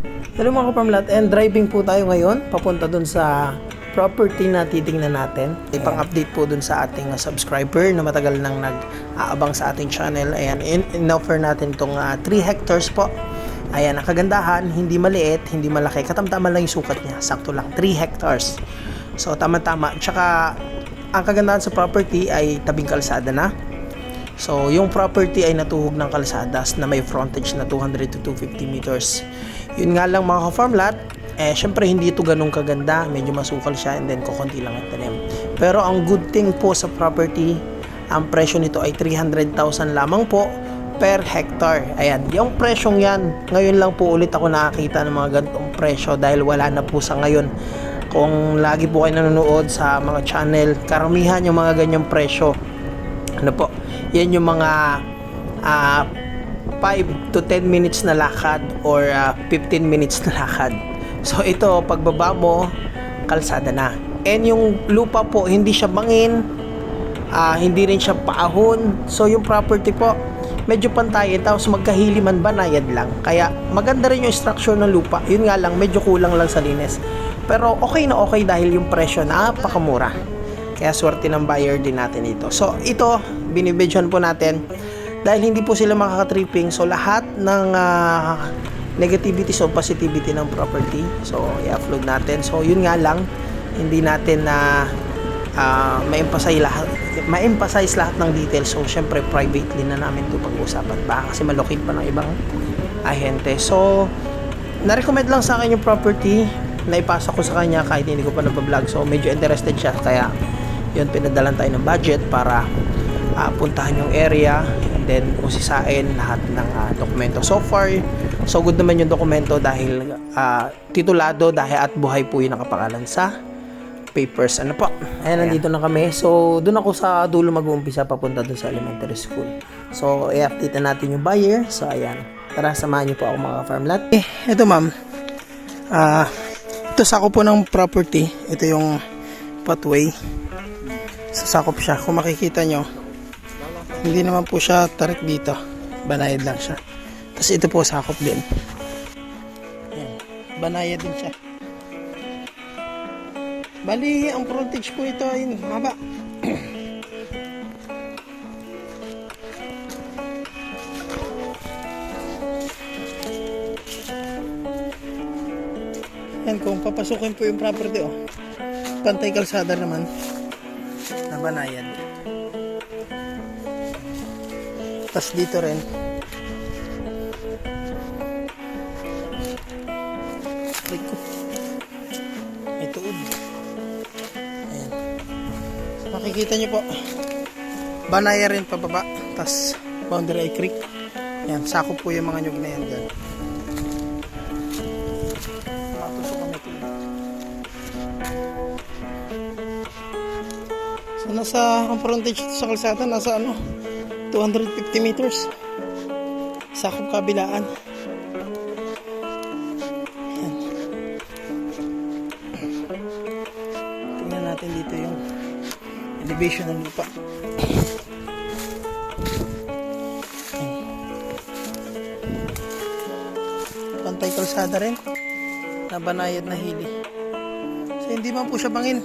Hello mga kaparmlat, and driving po tayo ngayon papunta dun sa property na titingnan natin. Ipang-update po dun sa ating uh, subscriber na matagal nang nag-aabang sa ating channel. Ayan, in- in-offer natin tong 3 hectares po. Ayan, ang kagandahan, hindi maliit, hindi malaki. Katamtaman lang yung sukat niya. Sakto lang, 3 hectares. So, tama-tama. Tsaka, ang kagandahan sa property ay tabing kalsada na. So, yung property ay natuhog ng kalsadas na may frontage na 200 to 250 meters. Yun nga lang mga ka-farm lot, eh syempre hindi ito ganun kaganda, medyo masukal siya and then kukunti lang ang tanim. Pero ang good thing po sa property, ang presyo nito ay 300,000 lamang po per hectare. Ayan, yung presyong yan, ngayon lang po ulit ako nakakita ng mga ganitong presyo dahil wala na po sa ngayon. Kung lagi po kayo nanonood sa mga channel, karamihan yung mga ganyang presyo ano po, yan yung mga ah, 5 to 10 minutes na lakad or ah, 15 minutes na lakad. So ito, pagbaba mo, kalsada na. And yung lupa po, hindi siya bangin, ah, hindi rin siya paahon. So yung property po, medyo pantayin, tapos magkahiliman banayad lang. Kaya maganda rin yung structure ng lupa. Yun nga lang, medyo kulang lang sa linis. Pero okay na okay dahil yung presyo napakamura. Kaya swerte ng buyer din natin ito. So, ito, binibidyohan po natin dahil hindi po sila makaka-tripping. So, lahat ng ah, negativities o positivity ng property. So, i-upload natin. So, yun nga lang, hindi natin na ah, ma-emphasize lahat, ma-emphasize lahat ng details. So, syempre, privately na namin ito pag-uusapan. Baka kasi malokit pa ng ibang ahente. So, na-recommend lang sa akin yung property na ipasa ko sa kanya kahit hindi ko pa nabablog. So, medyo interested siya. Kaya, yun, pinadalan tayo ng budget para ah, puntahan yung area then usisain lahat ng ah, dokumento. So far, so good naman yung dokumento dahil ah, titulado dahil at buhay po yung nakapangalan sa papers. Ano po? Ayan, nandito na kami. So, doon ako sa dulo mag-uumpisa papunta doon sa elementary school. So, i-update na natin yung buyer. So, ayan. Tara, samahan niyo po ako mga farm lot. Eh, ito ma'am. Ah, ito sakop po ng property. Ito yung pathway. Sasakop siya. Kung makikita nyo, hindi naman po siya tarik dito. Banayad lang siya. Tapos ito po sakop din. Ayan. Banayad din siya. Bali, ang frontage po ito ay haba. Yan, kung papasukin po yung property, oh. Pantay kalsada naman. Na banayad. Tapos dito rin. Ay ko. May tuod. Ayan. Makikita nyo po. Banaya rin pababa. Tapos boundary ay creek. Ayan, sakop po yung mga nyug na yan dyan. So nasa ang frontage sa kalsada nasa ano 250 meters. Sakop kabilaan. Ayan. Tingnan natin dito yung elevation ng lupa. Pantay kalsada rin. Nabanayad na hili. So hindi man po siya bangin.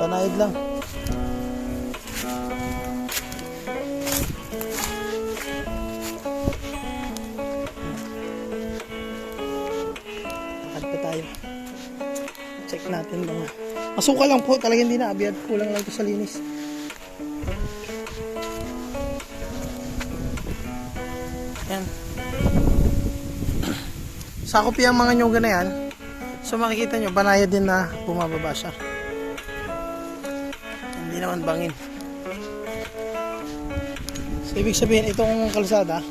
Banayad lang. Natin mga. Masuka lang po, talaga hindi na abiyad. Kulang lang to sa linis. Yan. Sakop yung mga nyuga na yan. So makikita nyo, banaya din na bumababa siya. Hindi naman bangin. So ibig sabihin, itong kalsada,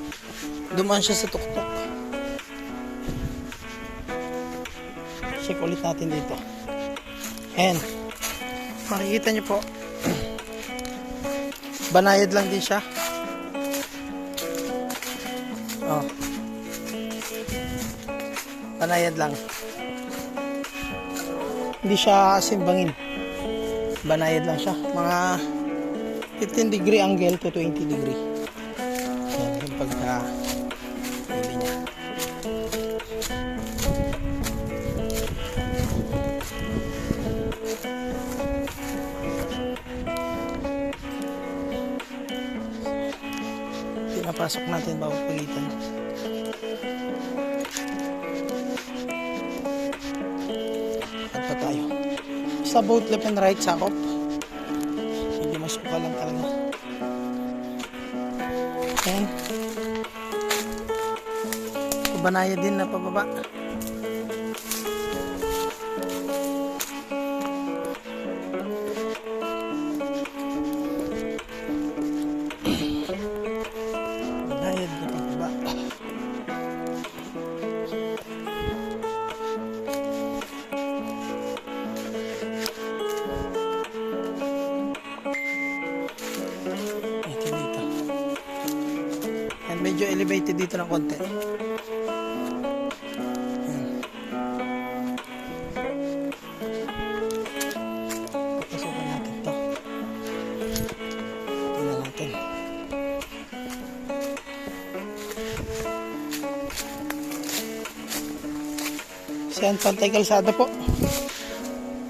dumaan siya sa tuktok. Check ulit natin dito. Ayan. Makikita nyo po. Banayad lang din siya. Oh. Banayad lang. Hindi siya simbangin. Banayad lang siya. Mga 15 degree angle to 20 degree. Yan yung pagka Pasok natin bawat pagitan. At pa tayo. Sa both left and right sakop. Hindi masuka lang talaga. Ayan. Banaya din na pababa. Medyo elevated dito ng konti. Pasukan natin to. Tingnan natin. Siyan, pantay kalsada po.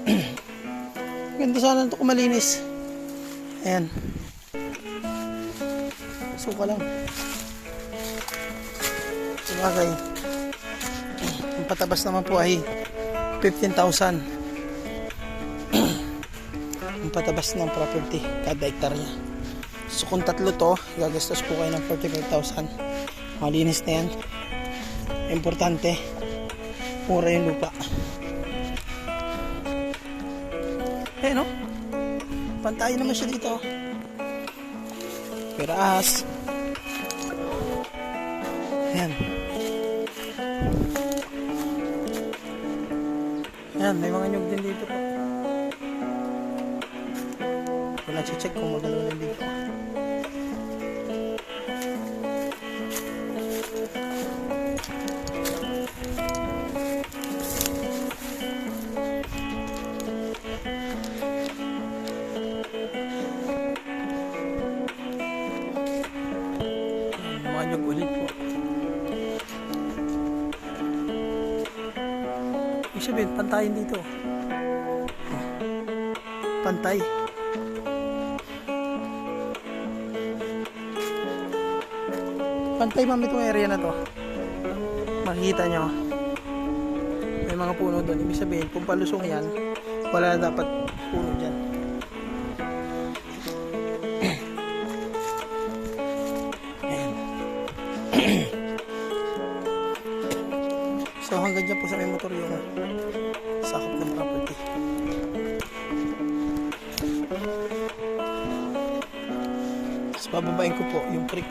Ganda sana ito kung malinis. Ayan. Suka lang. Sabagay. Ang patabas naman po ay 15,000. Ang patabas ng property kada hektarya. So kung tatlo to, gagastos po kayo ng 45,000. Malinis na yan. Importante, mura yung lupa. Eh no? Pantay naman siya dito. Pero ahas. Ayan. Ayan, may mga nyug din dito po. Ko na check kung magalaw na dito. Ayan, Mga nyug ulit po. Ibig sabihin, pantayin dito. Pantay. Pantay ma'am itong area na to. Makikita nyo. May mga puno doon. Ibig sabihin, kung palusong yan, wala na dapat puno dyan. Sakop ng property. Tapos bababain ko po yung creek.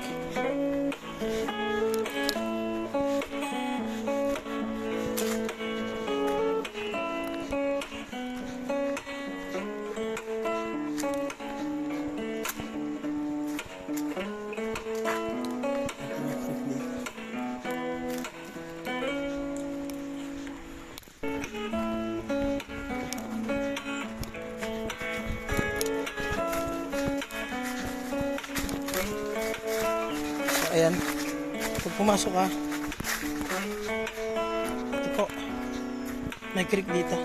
Pumasok ka, ito po, may creek dito.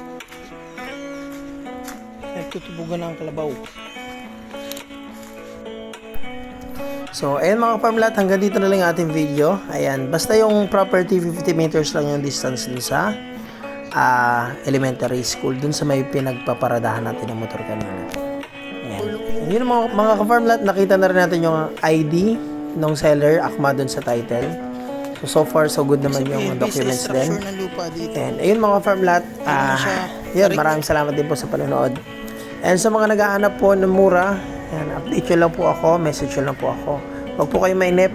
Nagtutubugan ng kalabaw. So, ayan mga farmlat, hanggang dito na lang ating video. Ayan, basta yung property 50 meters lang yung distance dun sa ah, elementary school, dun sa may pinagpaparadahan natin ng motor kanina. Ayan. Yun mga, mga ka-farmlat, nakita na rin natin yung ID ng seller, akma dun sa title. So, so far, so good naman yung documents din. And ayun mga farmlat, ah, siya? yun, maraming salamat din po sa panonood. And sa mga nag-aanap po ng mura, yan, update nyo lang po ako, message nyo lang po ako. Huwag po kayo mainip.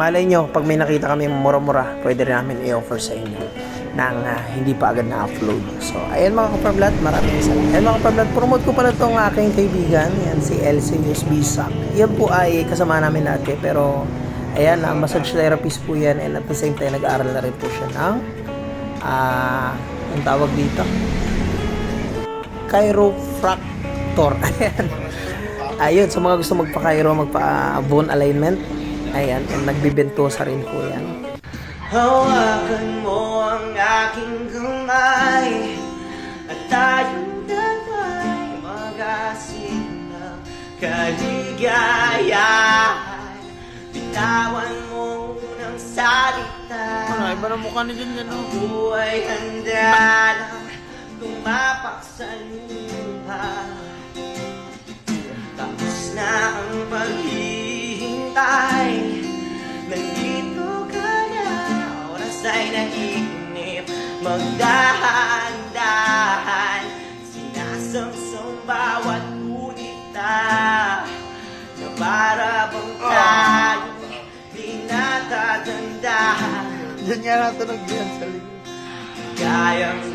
Malay nyo, pag may nakita kami mura-mura, pwede rin namin i-offer sa inyo nang ah, hindi pa agad na-upload. So, ayun mga kaparmlat, maraming salamat. Ayun mga kaparmlat, promote ko pala itong aking kaibigan, yan, si Elsius Bisak. Yan po ay kasama namin dati, pero ayan, na massage therapist po yan and at the same time, nag-aaral na rin po siya ng ah, ang tawag dito, chiropractor. Ayan. Ayun, sa mga gusto magpa-chiro, magpa-bone alignment. Ayan, and nagbibentosa rin po yan. Hawakan mo ang aking kamay At tayong dalawa'y mag-asing ng kaligayahan Bitawan baliktad Ano, iba na mukha ni Jen yan, no? Buhay handa na tumapak sa lupa. Tapos na ang paghihintay naiinip Magdahan-dahan Sinasamsam bawat unita Na para bang tayo Di natatandahan Diyan nga natunog diyan sa likod. Kayang